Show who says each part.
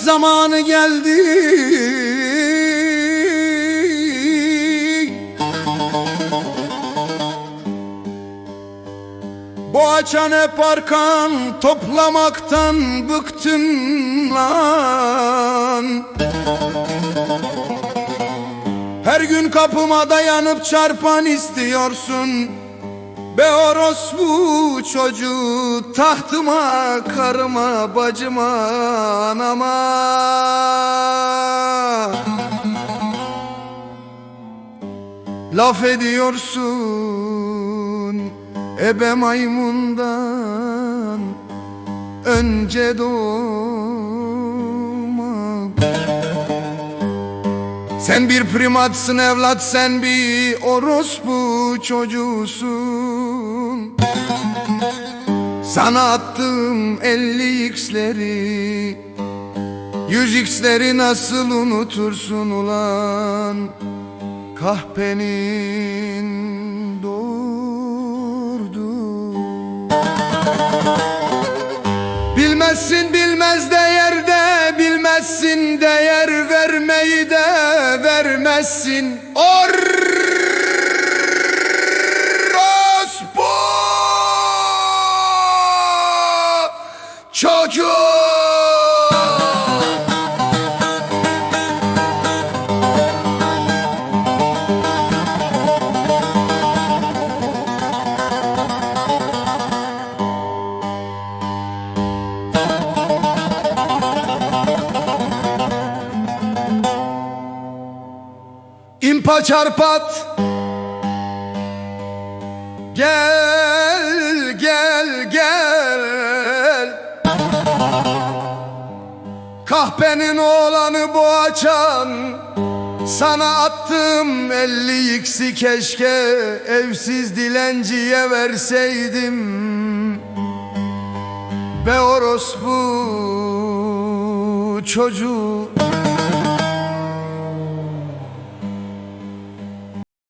Speaker 1: zamanı geldi. Bu açan hep arkan toplamaktan bıktım lan. Her gün kapıma dayanıp çarpan istiyorsun Be orospu çocuğu tahtıma karıma bacıma anama. Laf ediyorsun ebe maymundan önce doğma Sen bir primatsın evlat sen bir orospu çocuğusun. Sana attığım 50 x'leri 100 x'leri nasıl unutursun ulan? Kahpenin doğurdu. Bilmezsin bilmez vermezsin Orospu! Çocuğu İmpa çarpat. Gel gel gel. Kahpenin oğlanı bu açan Sana attım elli x'i keşke Evsiz dilenciye verseydim. Be orospu çocuğu